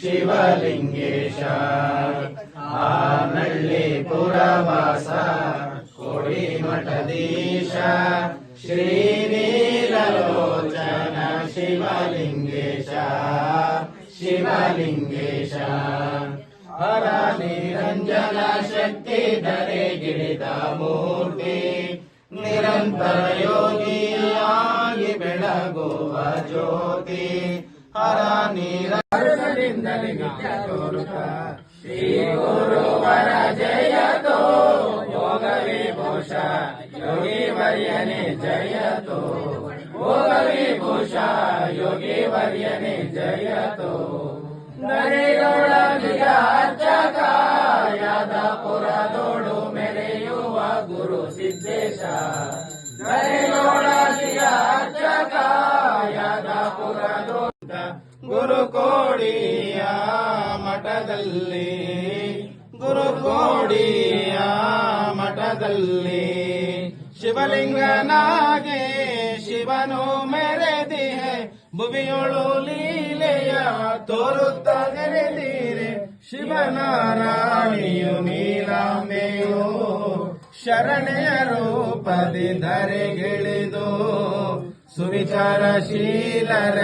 ಶಿವಲಿಂಗೇಶ. ಆನಳ್ಳಿ ಪುರವಾಸ, ಕೊಡಿಮಠದೀಶ. ಮಠದೀಶ ಶ್ರೀನೀಲಲೋಚನ ಶಿವಲಿಂಗೇಶ. ಶಿವಲಿಂಗೇಶ. ಹರ ನಿರಂಜನ ಶಕ್ತಿ ಧರೆ ಧರೆಗಿಳಿದ ಮೂರ್ತಿ. ನಿರಂತರ ಯೋಗಿಯಾಗಿ ಬೆಳಗುವ ಜ್ಯೋತಿ. ಹರ ನೀರಿಂದಲೇ ಯೋಗಿ ವರ್ಯನೆ ಜಯತೋ. ಯೋಗ ವಿಭೂಷ ಯೋಗಿ ವರ್ಯನೆ ಜಯತೋ. ನಡೆಯೊಳಗಿಯ ಯಾದಪುರ ಯಾದಪುರದೋಡು ಮೆರೆಯುವ ಗುರು ಸಿದ್ದೇಶ. ನಡೆಯೊಳಗಿಯ ಅರ್ಚಕ ಗುರು ಕೋಡಿಯ ಮಠದಲ್ಲಿ ಮಠದಲ್ಲಿ ಶಿವಲಿಂಗನಾಗೆ ಶಿವನು ಮೆರೆದಿಹೆ ಭುವಿಯೊಳು ಲೀಲೆಯ ತೋರುತ್ತ ನೆರೆದಿರೆ ಶಿವನಾರಾಯಣಿಯು ನೀಲಾಂಬೆಯು ಶರಣೆಯ ರೂಪದಿ ಧರೆಗಿಳಿದು. ಸುವಿಚಾರಶೀಲರ